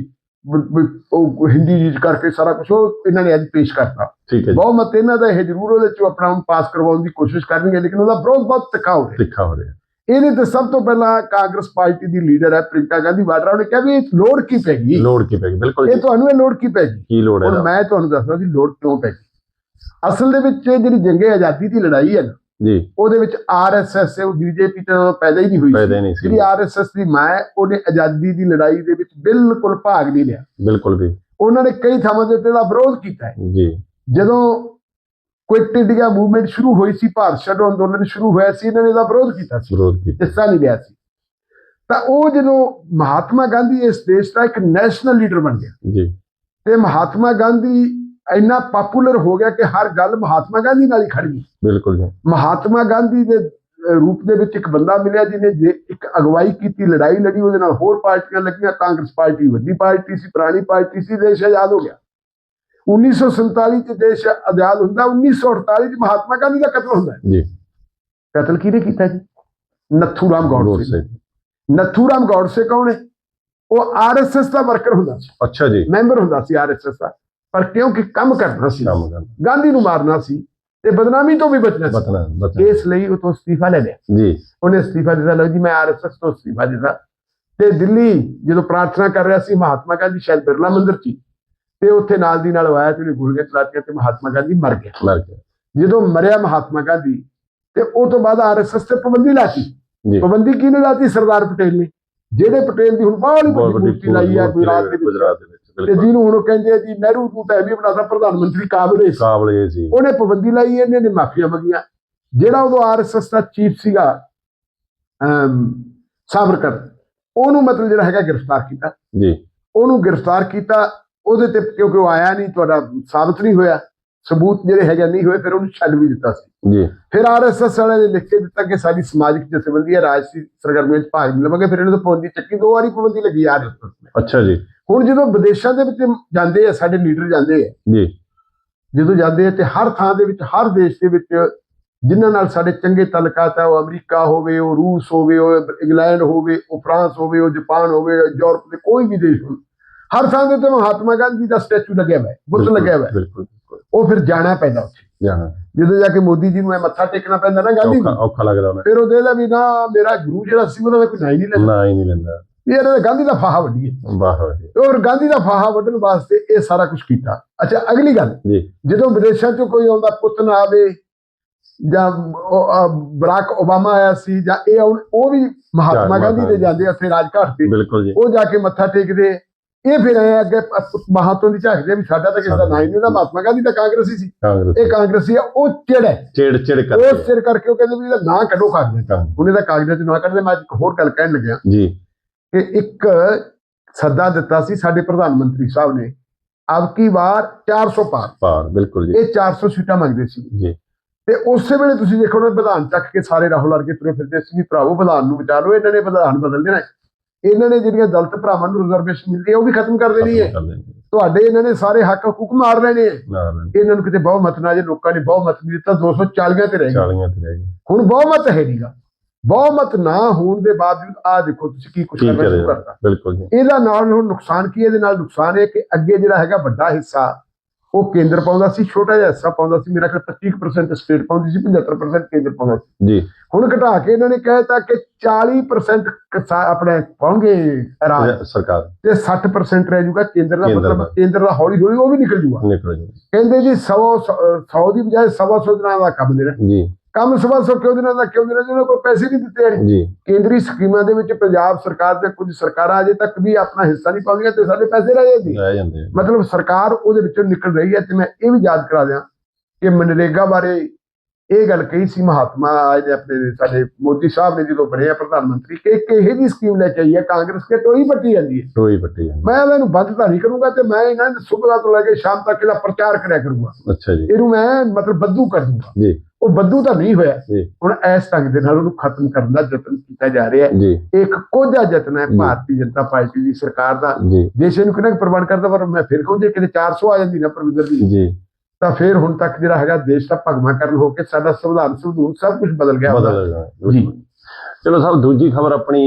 Speaker 2: ਬ- ਬ- ਉਹ ਹਿੰਦੀ ਜੀ 'ਚ ਕਰਕੇ ਸਾਰਾ ਕੁਝ ਉਹ ਇਹਨਾਂ ਨੇ ਅੱਜ ਪੇਸ਼ ਕਰਤਾ।
Speaker 1: ਠੀਕ ਹੈ ਜੀ।
Speaker 2: ਬਹੁਮਤ ਇਹਨਾਂ ਦਾ ਇਹ ਜ਼ਰੂਰ ਉਹਦੇ ਚੋਂ ਆਪਣਾ ਹੁਣ ਪਾਸ ਕਰਵਾਉਣ ਦੀ ਕੋਸ਼ਿਸ਼ ਕਰਨਗੇ ਲੇਕਿਨ ਉਹਦਾ ਵਿਰੋਧ ਬਹੁਤ ਤਿੱਖਾ ਹੋ ਰਿਹਾ।
Speaker 1: ਤਿੱਖਾ ਹੋ ਰਿਹਾ।
Speaker 2: ਇਹਦੇ ਤੇ ਸਭ ਤੋਂ ਪਹਿਲਾਂ ਕਾਂਗਰਸ ਪਾਰਟੀ ਦੀ ਲੀਡਰ ਹੈ ਪ੍ਰਿੰਕਾ ਗਾਂਧੀ ਵਾਡਰਾ ਉਹਨੇ ਕਿਹਾ ਵੀ ਇਹ ਲੋੜ ਕੀ ਪੈ ਗਈ?
Speaker 1: ਲੋੜ ਕੀ ਪੈ ਗਈ? ਬਿਲਕੁਲ
Speaker 2: ਇਹ
Speaker 1: ਜੀ
Speaker 2: ਤੁਹਾਨੂੰ ਇਹ ਲੋੜ ਕੀ ਪੈ ਗਈ?
Speaker 1: ਕੀ ਲੋੜ ਹੈ
Speaker 2: ਹੁਣ
Speaker 1: ਇਹਦਾ?
Speaker 2: ਮੈਂ ਤੁਹਾਨੂੰ ਦੱਸਦਾ ਸੀ ਲੋੜ ਕਿਉਂ ਪੈ ਗਈ? ਅਸਲ ਦੇ ਵਿੱਚ ਇਹ ਜਿਹੜੀ ਜੰਗੇ ਆਜ਼ਾਦੀ ਦੀ ਲੜਾਈ ਹੈ ਨਾ
Speaker 1: ਜੀ।
Speaker 2: ਉਹਦੇ ਵਿੱਚ ਆਰਐਸਐਸ ਉਹ ਬੀਜੇਪੀ ਤੋਂ ਪੈਦਾ ਹੀ ਨਹੀਂ ਹੋਈ ਸੀ।
Speaker 1: ਪੈਦਾ ਨਹੀਂ ਸੀ।
Speaker 2: ਜਿਹੜੀ ਆਰਐਸਐਸ ਦੀ ਮਾਂ ਉਹਨੇ ਆਜ਼ਾਦੀ ਦੀ ਲੜਾਈ ਦੇ ਵਿੱਚ ਬਿਲਕੁਲ ਭਾਗ ਨਹੀਂ ਲਿਆ।
Speaker 1: ਬਿਲਕੁਲ ਵੀ।
Speaker 2: ਉਹਨਾਂ ਨੇ ਕਈ ਥਾਵਾਂ ਦੇ ਉੱਤੇ ਦਾ ਵਿਰੋਧ ਕੀਤਾ ਹੈ।
Speaker 1: ਜੀ।
Speaker 2: ਜਦੋਂ ਕੁਇਟ ਇੰਡੀਆ ਮੂਵਮੈਂਟ ਸ਼ੁਰੂ ਹੋਈ ਸੀ ਭਾਰਤ ਛੱਡੋ ਅੰਦੋਲਨ ਸ਼ੁਰੂ ਹੋਇਆ ਸੀ ਇਹਨਾਂ ਨੇ ਇਹਦਾ ਵਿਰੋਧ ਕੀਤਾ ਸੀ।
Speaker 1: ਵਿਰੋਧ ਕੀਤਾ।
Speaker 2: ਹਿੱਸਾ ਨਹੀਂ ਲਿਆ ਸੀ। ਤਾਂ ਉਹ ਜਦੋਂ ਮਹਾਤਮਾ ਗਾਂਧੀ ਇਸ ਦੇਸ਼ ਦਾ ਇੱਕ ਨੈਸ਼ਨਲ ਲੀਡਰ ਬਣ ਗਿਆ
Speaker 1: ਜੀ।
Speaker 2: ਤੇ ਮਹਾਤਮਾ ਗਾਂਧੀ ਇੰਨਾ ਪਪੂਲਰ ਹੋ ਗਿਆ ਕਿ ਹਰ ਗੱਲ ਮਹਾਤਮਾ ਗਾਂਧੀ ਨਾਲ ਹੀ ਖੜ ਗਈ।
Speaker 1: ਬਿਲਕੁਲ ਜੀ।
Speaker 2: ਮਹਾਤਮਾ ਗਾਂਧੀ ਦੇ ਰੂਪ ਦੇ ਵਿੱਚ ਇੱਕ ਬੰਦਾ ਮਿਲਿਆ ਜਿਹਨੇ ਇੱਕ ਅਗਵਾਈ ਕੀਤੀ ਲੜਾਈ ਲੜੀ ਉਹਦੇ ਨਾਲ ਹੋਰ ਪਾਰਟੀਆਂ ਲੱਗੀਆਂ ਕਾਂਗਰਸ ਪਾਰਟੀ ਵੱਡੀ ਪਾਰਟੀ ਸੀ ਪੁਰਾਣੀ ਪਾਰਟੀ ਸੀ ਦੇਸ਼ ਆਜ਼ਾਦ ਹੋ ਗਿਆ। 1947 ਚ ਦੇਸ਼ ਆਜ਼ਾਦ ਹੁੰਦਾ 1948 ਚ ਮਹਾਤਮਾ ਗਾਂਧੀ ਦਾ ਕਤਲ ਹੁੰਦਾ
Speaker 1: ਜੀ।
Speaker 2: ਕਤਲ ਕਿਹਨੇ ਕੀਤਾ ਜੀ? ਨੱਥੂ ਰਾਮ ਗੌਡਸੇ ਨੱਥੂ ਰਾਮ ਗੌਡਸੇ ਕੌਣ ਹੈ? ਉਹ ਆਰਐਸਐਸ ਦਾ ਵਰਕਰ ਹੁੰਦਾ ਸੀ।
Speaker 1: ਅੱਛਾ ਜੀ।
Speaker 2: ਮੈਂਬਰ ਹੁੰਦਾ ਸੀ ਆਰਐਸਐਸ ਦਾ। ਪਰ ਕਿਉਂਕਿ ਕੰਮ ਕਰਨਾ ਸੀ।
Speaker 1: ਕੰਮ
Speaker 2: ਗਾਂਧੀ ਨੂੰ ਮਾਰਨਾ ਸੀ ਤੇ ਬਦਨਾਮੀ ਤੋਂ ਵੀ ਬਚਣਾ ਸੀ। ਇਸ ਲਈ ਉਹ ਤੋਂ ਅਸਤੀਫਾ ਲੈ ਲਿਆ।
Speaker 1: ਜੀ।
Speaker 2: ਉਹਨੇ ਅਸਤੀਫਾ ਦਿੱਤਾ। ਲਓ ਜੀ ਮੈਂ ਆਰਐਸਐਸ ਤੋਂ ਅਸਤੀਫਾ ਦਿੱਤਾ। ਤੇ ਦਿੱਲੀ ਜਦੋਂ ਪ੍ਰਾਰਥਨਾ ਕਰ ਰਿਹਾ ਸੀ ਮਹਾਤਮਾ ਗਾਂਧੀ ਸ਼ਾਇਦ ਬਿਰਲਾ ਮੰਦਿਰ 'ਚ ਤੇ ਉੱਥੇ ਨਾਲ ਦੀ ਨਾਲ ਆਇਆ ਤੇ ਉਹਨੇ ਗੋਲੀਆਂ ਚਲਾਤੀਆਂ ਤੇ ਮਹਾਤਮਾ ਗਾਂਧੀ ਮਰ ਗਿਆ
Speaker 1: ਮਰ ਗਿਆ
Speaker 2: ਜਦੋਂ ਮਰਿਆ ਮਹਾਤਮਾ ਗਾਂਧੀ ਤੇ ਉਹ ਤੋਂ ਬਾਅਦ ਆਰਐਸਐਸ ਤੇ ਪਾਬੰਦੀ ਲਾਤੀ।
Speaker 1: ਜੀ।
Speaker 2: ਪਾਬੰਦੀ ਕਿਹਨੇ ਲਾਤੀ? ਸਰਦਾਰ ਪਟੇਲ ਨੇ। ਜਿਹੜੇ ਪਟੇਲ ਦੀ ਹੁਣ ਬਾਹਲੀ
Speaker 1: ਬਹੁਤ
Speaker 2: ਵੱਡੀ ਲਾਈ ਆ ਗੁਜਰਾਤ ਦੇ ਵਿੱਚ। ਤੇ ਜਿਹਨੂੰ ਹੁਣ ਉਹ ਕਹਿੰਦੇ ਆ ਜੀ ਨਹਿਰੂ ਨੂੰ ਤਾਂ ਐਵੇਂ ਬਣਾਤਾ ਪ੍ਰਧਾਨ ਮੰਤਰੀ ਕਾਬਲੇ ਸੀ।
Speaker 1: ਕਾਬਲ ਸੀ।
Speaker 2: ਉਹਨੇ ਪਾਬੰਦੀ ਲਾਈ ਇਹਨੇ ਨੇ ਮਾਫੀਆਂ ਮੰਗੀਆਂ। ਜਿਹੜਾ ਉਦੋਂ ਆਰਐਸਐਸ ਦਾ ਚੀਫ ਸੀਗਾ ਅਮ ਸਾਬਰਕਰ ਉਹਨੂੰ ਮਤਲਬ ਜਿਹੜਾ ਹੈਗਾ ਗ੍ਰਿਫਤਾਰ ਕੀਤਾ।
Speaker 1: ਜੀ।
Speaker 2: ਉਹਨੂੰ ਗ੍ਰਿਫਤਾਰ ਕੀਤਾ ਉਹਦੇ ਤੇ ਕਿਉਂਕਿ ਉਹ ਆਇਆ ਨਹੀਂ ਤੁਹਾਡਾ ਸਾਬਤ ਨਹੀਂ ਹੋਇਆ। ਸਬੂਤ ਜਿਹੜੇ ਹੈਗੇ ਨਹੀਂ ਹੋਏ ਫਿਰ ਉਹਨੂੰ ਛੱਡ ਵੀ ਦਿੱਤਾ ਸੀ।
Speaker 1: ਜੀ।
Speaker 2: ਫਿਰ ਆਰਐਸਐਸ ਵਾਲਿਆਂ ਨੇ ਲਿਖ ਕੇ ਦਿੱਤਾ ਕਿ ਸਾਡੀ ਸਮਾਜਿਕ ਜਥੇਬੰਦੀ ਹੈ ਰਾਜਸੀ ਸਰਗਰਮੀਆਂ 'ਚ ਭਾਗ ਲਵਾਂਗੇ ਫਿਰ ਇਹਨਾਂ ਤੋਂ ਪਾਬੰਦੀ ਚੱਕੀ ਦੋ ਵਾਰੀ ਪਾਬੰਦੀ ਲੱਗੀ ਆਰਐਸਐਸ ਨੇ।
Speaker 1: ਅੱਛਾ ਜੀ।
Speaker 2: ਹੁਣ ਜਦੋਂ ਵਿਦੇਸ਼ਾਂ ਦੇ ਵਿੱਚ ਜਾਂਦੇ ਆ ਸਾਡੇ ਲੀਡਰ ਜਾਂਦੇ ਆ
Speaker 1: ਜੀ।
Speaker 2: ਜਦੋਂ ਜਾਂਦੇ ਆ ਤੇ ਹਰ ਥਾਂ ਦੇ ਵਿੱਚ ਹਰ ਦੇਸ਼ ਦੇ ਵਿੱਚ ਜਿਨ੍ਹਾਂ ਨਾਲ ਸਾਡੇ ਚੰਗੇ ਤਾਲੁਕਾਤ ਆ ਉਹ ਅਮਰੀਕਾ ਹੋਵੇ ਉਹ ਰੂਸ ਹੋਵੇ ਉਹ ਇੰਗਲੈਂਡ ਹੋਵੇ ਉਹ ਫਰਾਂਸ ਹੋਵੇ ਉਹ ਜਾਪਾਨ ਹੋਵੇ ਯੂਰਪ ਦੇ ਕੋਈ ਵੀ ਦੇਸ਼ ਹੋਣ ਹਰ ਥਾਂ ਦੇ ਉੱਤੇ ਮਹਾਤਮਾ ਗਾਂਧੀ ਦਾ ਸਟੈਚੂ ਲੱਗਿਆ ਹੋਇਆ ਹੈ ਬੁੱਤ ਲੱਗਿਆ ਹੋਇਆ
Speaker 1: ਬਿਲਕੁਲ।
Speaker 2: ਉਹ ਫਿਰ ਜਾਣਾ ਪੈਂਦਾ ਉੱਥੇ।
Speaker 1: ਜਾਣਾ।
Speaker 2: ਜਦੋਂ ਜਾ ਕੇ ਮੋਦੀ ਜੀ ਨੂੰ ਇਹ ਮੱਥਾ ਟੇਕਣਾ ਪੈਂਦਾ ਨਾ ਗਾਂਧੀ
Speaker 1: ਔਖਾ
Speaker 2: ਨੂੰ
Speaker 1: ਔਖਾ ਲੱਗਦਾ ਉਹਨੇ।
Speaker 2: ਫਿਰ ਉਹ ਦੇਦਾ ਵੀ ਨਾ ਮੇਰਾ ਗੁਰੂ ਜਿਹੜਾ ਸੀ ਉਹਦਾ ਮੈਂ ਕੋਈ ਨਾਂ ਹੀ ਨਹੀਂ ਲੈਂਦਾ।
Speaker 1: ਨਾ ਹੀ ਨਹੀਂ ਲੈਂਦਾ।
Speaker 2: ਵੀ ਇਹਦਾ ਤਾਂ ਗਾਂਧੀ ਦਾ ਫਾਹਾ ਵੱਢੀਏ।
Speaker 1: ਵਾਹ ਵਾਹ ਜੀ।
Speaker 2: ਔਰ ਗਾਂਧੀ ਦਾ ਫਾਹਾ ਵੱਢਣ ਵਾਸਤੇ ਇਹ ਸਾਰਾ ਕੁਝ ਕੀਤਾ। ਅੱਛਾ ਅਗਲੀ ਗੱਲ।
Speaker 1: ਜੀ।
Speaker 2: ਜਦੋਂ ਵਿਦੇਸ਼ਾਂ ਚੋਂ ਕੋਈ ਆਉਂਦਾ ਪੁੱਤ ਨਾ ਆਵੇ ਜਾਂ ਉਹ, ਅਹ, ਬਰਾਕ ਓਬਾਮਾ ਆਇਆ ਸੀ ਜਾਂ ਇਹ ਆਉਣ ਉਹ ਵੀ ਮਹਾਤਮਾ
Speaker 1: ਮਹਾਤਮਾ
Speaker 2: ਗਾਂਧੀ ਦੇ ਜਾਂਦੇ ਆ ਉੱਥੇ ਰਾਜਘਾਟ ਤੇ।
Speaker 1: ਬਿਲਕੁਲ ਜੀ।
Speaker 2: ਉਹ ਜਾ ਕੇ ਮੱਥਾ ਟੇਕਦੇ। ਇਹ ਫਿਰ ਐ ਅੱਗੇ ਮਹਾਤੋਂ ਦੀ ਝਾਕਦੇ ਵੀ ਸਾਡਾ ਤਾਂ ਕਿਸੇ ਦਾ ਨਾਂ ਹੀ ਨਹੀਂ ਉਹਦਾ ਮਹਾਤਮਾ ਗਾਂਧੀ ਤਾਂ ਕਾਂਗਰਸੀ ਸੀ।
Speaker 1: ਕਾਂਗਰਸ।
Speaker 2: ਇਹ ਕਾਂਗਰਸੀ ਆ ਉਹ ਚਿੜ
Speaker 1: ਚਿੜ ਚਿੜ
Speaker 2: ਉਹ
Speaker 1: ਕਰਕੇ।
Speaker 2: ਸਿਰ ਕਰਕੇ ਉਹ ਕਹਿੰਦੇ ਵੀ ਇਹਦਾ ਨਾਂ ਕੱਢੋ
Speaker 1: ਕਾਂਗਰਸ।
Speaker 2: ਉਹਨੇ ਦਾ ਕਾਗਜ਼ਾਂ 'ਚ ਨਾਂ ਕੱਢਦੇ ਮੈਂ ਅੱਜ ਇੱਕ ਹੋਰ ਗੱਲ ਕਹਿਣ ਲੱਗਿਆ।
Speaker 1: ਜੀ।
Speaker 2: ਕਿ ਇੱਕ ਸੱਦਾ ਦਿੱਤਾ ਸੀ ਸਾਡੇ ਪ੍ਰਧਾਨ ਮੰਤਰੀ ਸਾਹਿਬ ਨੇ ਅਬ ਕੀ ਵਾਰ 400 ਪਾਰ।
Speaker 1: ਪਾਰ ਬਿਲਕੁਲ ਜੀ।
Speaker 2: ਇਹ 400 ਸੀਟਾਂ ਮੰਗਦੇ ਸੀ।
Speaker 1: ਜੀ।
Speaker 2: ਤੇ ਉਸੇ ਵੇਲੇ ਤੁਸੀਂ ਦੇਖੋ ਨਾ ਵਿਧਾਨ ਚੱਕ ਕੇ ਸਾਰੇ ਰਾਹੁਲ ਵਰਗੇ ਤੁਰੇ ਫਿਰਦੇ ਸੀ ਵੀ ਭਰਾਵੋ ਵਿਧਾਨ ਨੂੰ ਬਚਾ ਲਓ ਇਹਨਾਂ ਨੇ ਵਿਧਾਨ ਬਦਲ ਦੇਣਾ ਹੈ। ਇਹਨਾਂ ਨੇ ਜਿਹੜੀਆਂ ਦਲਿਤ ਭਰਾਵਾਂ ਨੂੰ ਰਿਜ਼ਰਵੇਸ਼ਨ ਮਿਲਦੀ ਹੈ ਉਹ ਵੀ ਖਤਮ ਕਰ ਦੇਣੀ ਹੈ। ਤੁਹਾਡੇ ਇਹਨਾਂ ਨੇ ਸਾਰੇ ਹੱਕ ਹਕੂਕ ਮਾਰ ਲੈਣੇ ਹੈ।
Speaker 1: ਨਾਲ
Speaker 2: ਇਹਨਾਂ ਨੂੰ ਕਿਤੇ ਬਹੁਮਤ ਨਾ ਜੇ ਲੋਕਾਂ ਨੇ ਬਹੁਮਤ ਨਹੀਂ ਦਿੱਤਾ 240 ਤੇ ਰਹਿ
Speaker 1: 40 ਤੇ ਰਹਿ ਗਏ।
Speaker 2: ਹੁਣ ਬਹੁਮਤ ਹੈ ਨਹੀਂਗਾ ਬਹੁਮਤ ਨਾ ਹੋਣ ਦੇ ਬਾਵਜੂਦ ਆ ਦੇਖੋ ਤੁਸੀਂ ਕੀ ਕੁਛ ਕਰਨਾ ਸ਼ੁਰੂ
Speaker 1: ਕਰੇ
Speaker 2: ਕਰਤਾ।
Speaker 1: ਬਿਲਕੁਲ ਜੀ।
Speaker 2: ਇਹਦਾ ਨਾਲ ਹੁਣ ਨੁਕਸਾਨ ਕੀ ਹੈ? ਇਹਦੇ ਨਾਲ ਨੁਕਸਾਨ ਇਹ ਕਿ ਅੱਗੇ ਜਿਹੜਾ ਹੈਗਾ ਵੱਡਾ ਹਿੱਸਾ ਉਹ ਕੇਂਦਰ ਪਾਉਂਦਾ ਸੀ ਛੋਟਾ ਜਿਹਾ ਹਿੱਸਾ ਪਾਉਂਦਾ ਸੀ ਮੇਰਾ ਖਿਆਲ 25% ਸਟੇਟ ਪਾਉਂਦੀ ਸੀ 75% ਕੇਂਦਰ ਪਾਉਂਦਾ ਸੀ।
Speaker 1: ਜੀ।
Speaker 2: ਹੁਣ ਘਟਾ ਕੇ ਇਹਨਾਂ ਨੇ ਕਹਿਤਾ ਕਿ 40% ਕਿਸਾ- ਆਪਣੇ ਪਾਉਣਗੇ ਰਾਜ।
Speaker 1: ਸਰਕਾਰ।
Speaker 2: ਤੇ 60% ਰਹਿ ਜਾਊਗਾ ਕੇਂਦਰ ਦਾ ਮਤਲਬ। ਕੇਂਦਰ ਦਾ ਹੌਲੀ ਹੌਲੀ ਉਹ ਵੀ ਨਿਕਲ ਜਾਊਗਾ।
Speaker 1: ਨਿਕਲ ਜੀ
Speaker 2: ਕਹਿੰਦੇ ਜੀ 100 100 ਦੀ ਬਜਾਏ ਸਵਾ ਸੌ ਦਿਨਾਂ ਦਾ ਕੰਮ ਦੇਣਾ
Speaker 1: ਜੀ।
Speaker 2: ਕੰਮ ਸਵਾ ਸੌ ਕਿਉਂ ਦਿਨਾਂ ਦਾ ਕਿਉਂ ਦੇਣਾ ਜਿਹਨਾਂ ਕੋਲ ਪੈਸੇ ਨਹੀਂ ਦਿੱਤੇ
Speaker 1: ਜੀ।
Speaker 2: ਕੇਂਦਰੀ ਸਕੀਮਾਂ ਦੇ ਵਿੱਚ ਪੰਜਾਬ ਸਰਕਾਰ ਦੇ ਕੁਝ ਸਰਕਾਰਾਂ ਅਜੇ ਤੱਕ ਵੀ ਆਪਣਾ ਹਿੱਸਾ ਨਹੀਂ ਪਾਉਂਦੀਆਂ ਤੇ ਸਾਡੇ ਪੈਸੇ ਰਹਿ ਜਾਂਦੇ।
Speaker 1: ਰਹਿ ਜਾਂਦੇ।
Speaker 2: ਮਤਲਬ ਸਰਕਾਰ ਉਹਦੇ ਵਿੱਚੋਂ ਨਿਕਲ ਰਹੀ ਹੈ ਤੇ ਮੈਂ ਇਹ ਵੀ ਯਾਦ ਕਰਾ ਦਿਆਂ ਕਿ ਮਨਰੇਗਾ ਬਾਰੇ ਇਹ ਗੱਲ ਕਹੀ ਸੀ ਮਹਾਤਮਾ ਆਏ ਨੇ ਆਪਣੇ ਸਾਡੇ ਮੋਦੀ ਸਾਹਿਬ ਨੇ ਜਦੋਂ ਬਣੇ ਆ ਪ੍ਰਧਾਨ ਮੰਤਰੀ ਕਿ ਇੱਕ ਇਹੋ ਜਿਹੀ ਸਕੀਮ ਲੈ ਕੇ ਆਈ ਹੈ ਕਾਂਗਰਸ ਕੇ ਟੋਈ ਪੱਟੀ ਜਾਂਦੀ ਹੈ।
Speaker 1: ਟੋਈ ਪੱਟੀ ਜਾਂਦੀ
Speaker 2: ਮੈਂ ਇਹਨਾਂ ਨੂੰ ਬੰਦ ਤਾਂ ਨਹੀਂ ਕਰੂੰਗਾ ਤੇ ਮੈਂ ਇਹਨਾਂ ਦੇ ਸੁਬਹ ਤੋਂ ਲੈ ਕੇ ਸ਼ਾਮ ਤੱਕ ਇਹਦਾ ਪ੍ਰਚਾਰ ਕਰਿਆ ਕਰੂੰਗਾ।
Speaker 1: ਅੱਛਾ ਜੀ।
Speaker 2: ਇਹਨੂੰ ਮੈਂ ਮਤਲਬ ਬੱਦੂ ਕਰ ਦੂੰਗਾ।
Speaker 1: ਜੀ।
Speaker 2: ਉਹ ਬੱਦੂ ਤਾਂ ਨਹੀਂ ਹੋਇਆ।
Speaker 1: ਜੀ।
Speaker 2: ਹੁਣ ਇਸ ਢੰਗ ਦੇ ਨਾਲ ਉਹਨੂੰ ਖਤਮ ਕਰਨ ਦਾ ਯਤਨ ਕੀਤਾ ਜਾ ਰਿਹਾ ਹੈ।
Speaker 1: ਜੀ।
Speaker 2: ਇੱਕ ਕੋਝਾ ਯਤਨ ਹੈ
Speaker 1: ਜੀ।
Speaker 2: ਭਾਰਤੀ ਜਨਤਾ ਪਾਰਟੀ ਦੀ ਸਰਕਾਰ ਦਾ।
Speaker 1: ਜੀ।
Speaker 2: ਦੇਸ਼ ਇਹਨੂੰ ਕਿੰਨਾ ਕੁ ਪ੍ਰਵਾਨ ਕਰਦਾ ਪਰ ਮੈਂ ਫਿਰ ਕਹੂੰ ਜੇ ਕਿਤੇ 400 ਆ ਜਾਂਦੀ ਨਾ ਪਰਵਿੰਦਰ ਦੀ
Speaker 1: ਜੀ।
Speaker 2: ਤਾਂ ਫਿਰ ਹੁਣ ਤੱਕ ਜਿਹੜਾ ਹੈਗਾ ਦੇਸ਼ ਦਾ ਭਗਵਾ ਕਰਨ ਹੋ ਕੇ ਸਾਡਾ ਸੰਵਿਧਾਨ ਸੰਵਿਧਾਨ ਸਭ ਕੁਝ ਬਦਲ ਗਿਆ।
Speaker 1: ਬਦਲ
Speaker 2: ਜੀ।
Speaker 1: ਚਲੋ ਸਾਹਿਬ ਦੂਜੀ ਖਬਰ ਆਪਣੀ